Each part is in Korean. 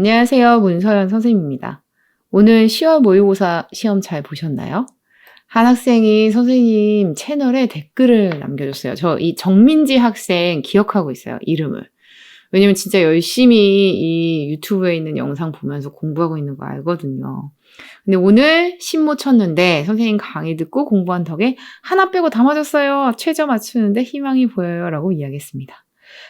안녕하세요. 문서연 선생님입니다. 오늘 10월 모의고사 시험 잘 보셨나요? 한 학생이 선생님 채널에 댓글을 남겨줬어요. 저 이 정민지 학생 기억하고 있어요. 이름을. 왜냐면 진짜 열심히 이 유튜브에 있는 영상 보면서 공부하고 있는 거 알거든요. 근데 오늘 신모 쳤는데 선생님 강의 듣고 공부한 덕에 하나 빼고 다 맞았어요. 최저 맞추는데 희망이 보여요. 라고 이야기했습니다.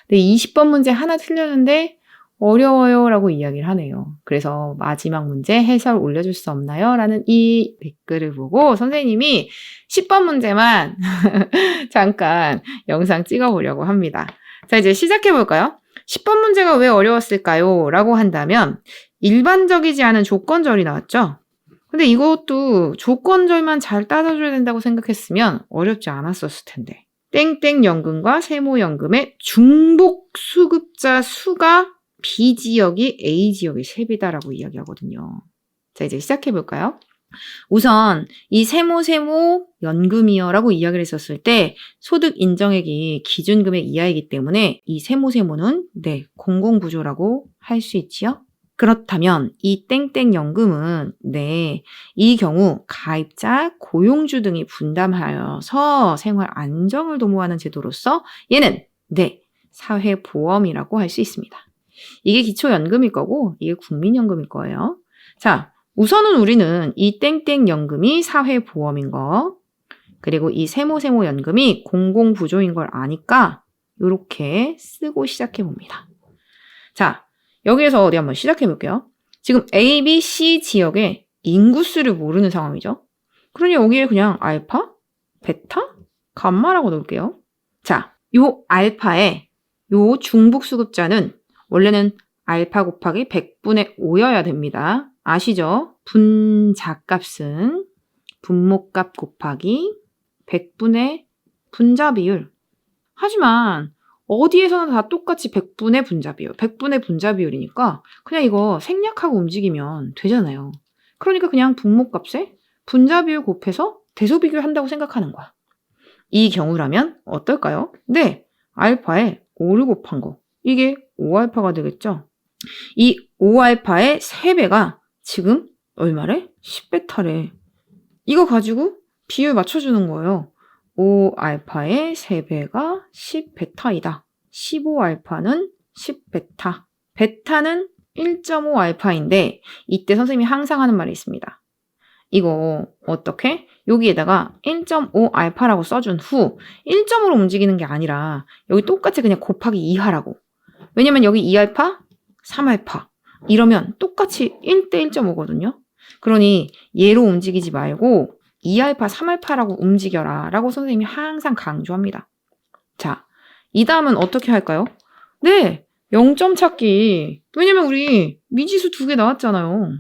근데 20번 문제 하나 틀렸는데 어려워요. 라고 이야기를 하네요. 그래서 마지막 문제 해설 올려줄 수 없나요? 라는 이 댓글을 보고 선생님이 10번 문제만 잠깐 영상 찍어보려고 합니다. 자, 이제 시작해볼까요? 10번 문제가 왜 어려웠을까요? 라고 한다면 일반적이지 않은 조건절이 나왔죠? 근데 이것도 조건절만 잘 따져줘야 된다고 생각했으면 어렵지 않았었을 텐데. 땡땡 연금과 세모 연금의 중복 수급자 수가 B 지역이 A 지역의 3배다라고 이야기하거든요. 자, 이제 시작해 볼까요? 우선 이 세모 세모 연금이여라고 이야기를 했었을 때 소득 인정액이 기준 금액 이하이기 때문에 이 세모 세모는 네 공공 구조라고 할 수 있지요. 그렇다면 이 땡땡 연금은 네, 이 경우 가입자, 고용주 등이 분담하여서 생활 안정을 도모하는 제도로서 얘는 네, 사회 보험이라고 할 수 있습니다. 이게 기초연금일 거고 이게 국민연금일 거예요. 자, 우선은 우리는 이 땡땡연금이 사회보험인 거 그리고 이 세모세모연금이 공공부조인 걸 아니까 이렇게 쓰고 시작해 봅니다. 자, 여기에서 어디 한번 시작해 볼게요. 지금 A, B, C 지역의 인구수를 모르는 상황이죠. 그러니 여기에 그냥 알파, 베타, 감마라고 넣을게요. 자, 요 알파의 요 중복수급자는 원래는 알파 곱하기 100분의 5여야 됩니다. 아시죠? 분자값은 분모값 곱하기 100분의 분자 비율. 하지만 어디에서는 다 똑같이 100분의 분자 비율, 100분의 분자 비율이니까 그냥 이거 생략하고 움직이면 되잖아요. 그러니까 그냥 분모값에 분자 비율 곱해서 대소 비교를 한다고 생각하는 거야. 이 경우라면 어떨까요? 네, 알파에 5를 곱한 거. 이게 5알파가 되겠죠? 이 5알파의 3배가 지금 얼마래? 10베타래. 이거 가지고 비율 맞춰주는 거예요. 5알파의 3배가 10베타이다. 15알파는 10베타. 베타는 1.5알파인데 이때 선생님이 항상 하는 말이 있습니다. 이거 어떻게? 여기에다가 1.5알파라고 써준 후 1점으로 움직이는 게 아니라 여기 똑같이 그냥 곱하기 2하라고. 왜냐면 여기 2알파, 3알파 이러면 똑같이 1대 1.5거든요. 그러니 얘로 움직이지 말고 2알파, 3알파라고 움직여라 라고 선생님이 항상 강조합니다. 자, 이 다음은 어떻게 할까요? 네, 0점 찾기. 왜냐면 우리 미지수 두 개 나왔잖아요.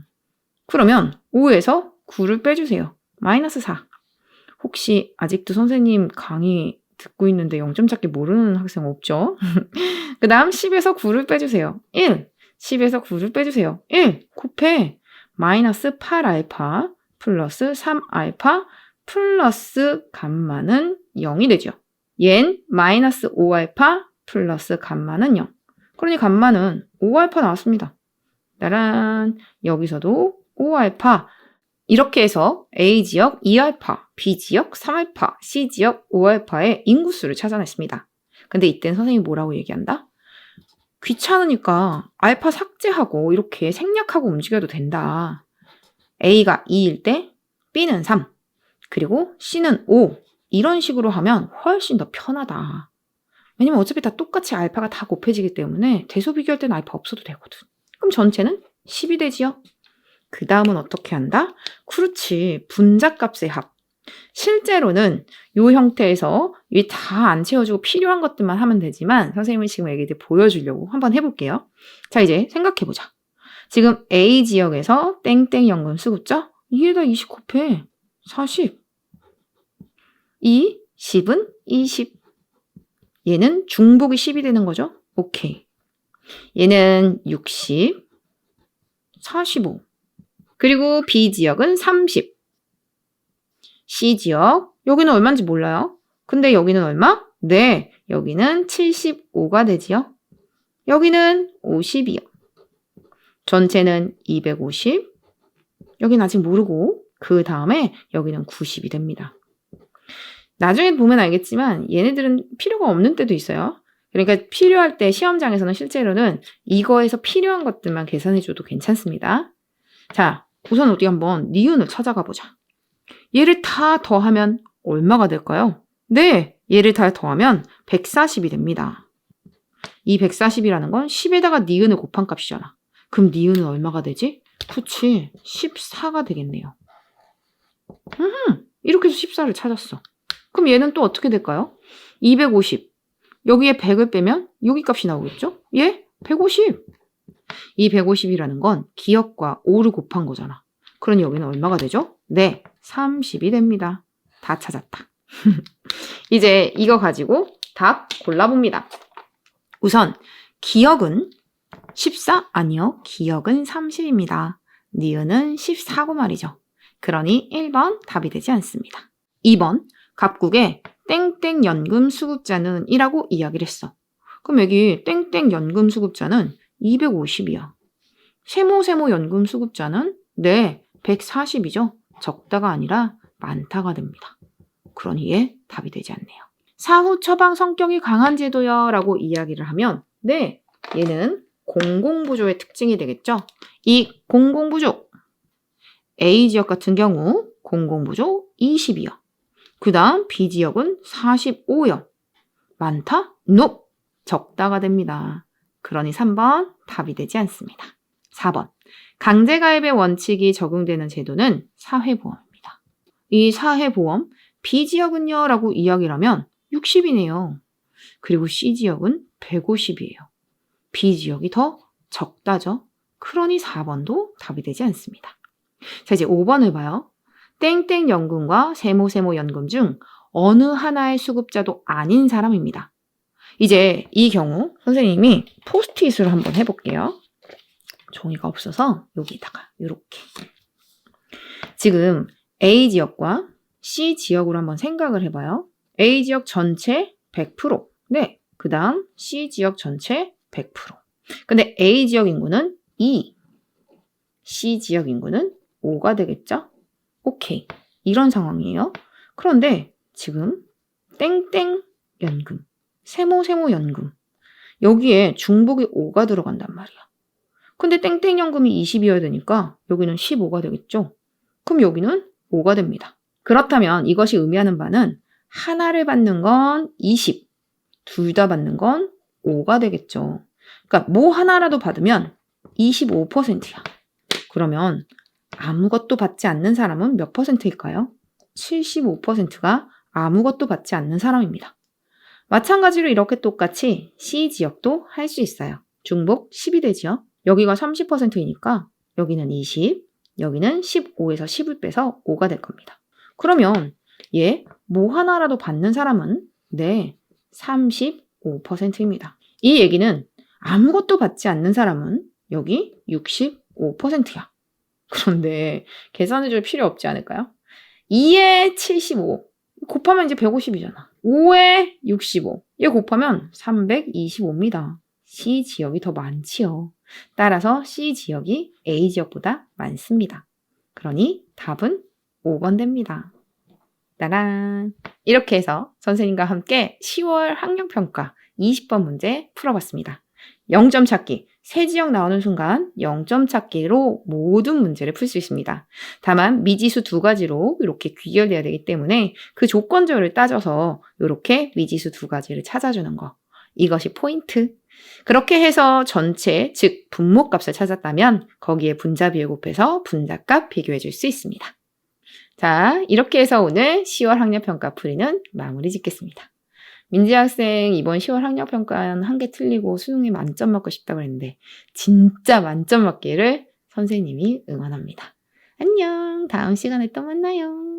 그러면 5에서 9를 빼주세요. 마이너스 4. 혹시 아직도 선생님 강의 듣고 있는데 0점 찾기 모르는 학생 없죠? 그 다음 10에서 9를 빼주세요. 1. 10에서 9를 빼주세요. 1. 곱해. 마이너스 8알파 플러스 3알파 플러스 감마는 0이 되죠. 얜 마이너스 5알파 플러스 감마는 0. 그러니 감마는 5알파 나왔습니다. 따란 여기서도 5알파 이렇게 해서 A 지역 2알파, B 지역 3알파, C 지역 5알파의 인구수를 찾아냈습니다. 근데 이땐 선생님이 뭐라고 얘기한다? 귀찮으니까 알파 삭제하고 이렇게 생략하고 움직여도 된다. A가 2일 때 B는 3, 그리고 C는 5 이런 식으로 하면 훨씬 더 편하다. 왜냐면 어차피 다 똑같이 알파가 다 곱해지기 때문에 대소 비교할 때는 알파 없어도 되거든. 그럼 전체는 10이 되지요. 그 다음은 어떻게 한다? 그렇지. 분자값의 합. 실제로는 이 형태에서 이 다 안 채워주고 필요한 것들만 하면 되지만 선생님은 지금 애기들 보여주려고 한번 해볼게요. 자 이제 생각해보자. 지금 A 지역에서 땡땡 연금 수급자 이게 다20 곱해 40이 10은 20 얘는 중복이 10이 되는 거죠. 오케이. 얘는 60 45 그리고 B 지역은 30. C 지역, 여기는 얼마인지 몰라요. 근데 여기는 얼마? 네, 여기는 75가 되지요. 여기는 50이요. 전체는 250. 여긴 아직 모르고 그 다음에 여기는 90이 됩니다. 나중에 보면 알겠지만 얘네들은 필요가 없는 때도 있어요. 그러니까 필요할 때 시험장에서는 실제로는 이거에서 필요한 것들만 계산해줘도 괜찮습니다. 자, 우선 어디 한번 니은을 찾아가 보자. 얘를 다 더하면 얼마가 될까요? 네, 얘를 다 더하면 140이 됩니다. 이 140이라는 건 10에다가 니은을 곱한 값이잖아. 그럼 니은은 얼마가 되지? 그치, 14가 되겠네요. 음, 이렇게 해서 14를 찾았어. 그럼 얘는 또 어떻게 될까요? 250. 여기에 100을 빼면 여기 값이 나오겠죠? 예? 150. 이 150이라는 건 기억과 5를 곱한 거잖아. 그러니 여기는 얼마가 되죠? 네, 30이 됩니다. 다 찾았다. 이제 이거 가지고 답 골라봅니다. 우선 기억은 14? 아니요. 기억은 30입니다. 니은은 14고 말이죠. 그러니 1번 답이 되지 않습니다. 2번 갑국에 땡땡 연금 수급자는 이라고 이야기를 했어. 그럼 여기 땡땡 연금 수급자는 250이야. 세모세모 연금 수급자는 네, 140이죠. 적다가 아니라 많다가 됩니다. 그러니 얘 답이 되지 않네요. 사후 처방 성격이 강한 제도요 라고 이야기를 하면 네, 얘는 공공부조의 특징이 되겠죠. 이 공공부조 A 지역 같은 경우 공공부조 20이요. 그 다음 B 지역은 45요. 많다? 노! 적다가 됩니다. 그러니 3번 답이 되지 않습니다. 4번 강제가입의 원칙이 적용되는 제도는 사회보험입니다. 이 사회보험 B 지역은요 라고 이야기를 하면 60이네요. 그리고 C 지역은 150이에요. B 지역이 더 적다죠. 그러니 4번도 답이 되지 않습니다. 자, 이제 5번을 봐요. 땡땡 연금과 세모세모 연금 중 어느 하나의 수급자도 아닌 사람입니다. 이제 이 경우 선생님이 포스트잇을 한번 해볼게요. 종이가 없어서 여기다가 이렇게 지금 A 지역과 C 지역으로 한번 생각을 해봐요. A 지역 전체 100%. 네. 그 다음 C 지역 전체 100%. 근데 A 지역 인구는 2. C 지역 인구는 5가 되겠죠? 오케이. 이런 상황이에요. 그런데 지금 땡땡 연금, 세모세모 연금. 여기에 중복이 5가 들어간단 말이야. 근데 땡땡 연금이 20이어야 되니까 여기는 15가 되겠죠? 그럼 여기는 5가 됩니다. 그렇다면 이것이 의미하는 바는 하나를 받는 건 20, 둘 다 받는 건 5가 되겠죠. 그러니까 뭐 하나라도 받으면 25%야. 그러면 아무것도 받지 않는 사람은 몇 퍼센트일까요? 75%가 아무것도 받지 않는 사람입니다. 마찬가지로 이렇게 똑같이 C 지역도 할 수 있어요. 중복 10이 되지요. 여기가 30%이니까 여기는 20, 여기는 15에서 10을 빼서 5가 될 겁니다. 그러면 얘 뭐 하나라도 받는 사람은 네, 35%입니다. 이 얘기는 아무것도 받지 않는 사람은 여기 65%야. 그런데 계산해 줄 필요 없지 않을까요? 2에 75 곱하면 이제 150이잖아. 5에 65. 얘 곱하면 325입니다. C 지역이 더 많지요. 따라서 C 지역이 A 지역보다 많습니다. 그러니 답은 5번 됩니다. 따란! 이렇게 해서 선생님과 함께 10월 학력평가 20번 문제 풀어봤습니다. 0점 찾기. 세 지역 나오는 순간 0점 찾기로 모든 문제를 풀 수 있습니다. 다만 미지수 두 가지로 이렇게 귀결돼야 되기 때문에 그 조건절을 따져서 이렇게 미지수 두 가지를 찾아주는 거. 이것이 포인트. 그렇게 해서 전체, 즉 분모값을 찾았다면 거기에 분자비를 곱해서 분자값 비교해 줄 수 있습니다. 자, 이렇게 해서 오늘 10월 학력평가 풀이는 마무리 짓겠습니다. 민지 학생 이번 10월 학력평가는 한 개 틀리고 수능에 만점 맞고 싶다고 했는데 진짜 만점 맞기를 선생님이 응원합니다. 안녕. 다음 시간에 또 만나요.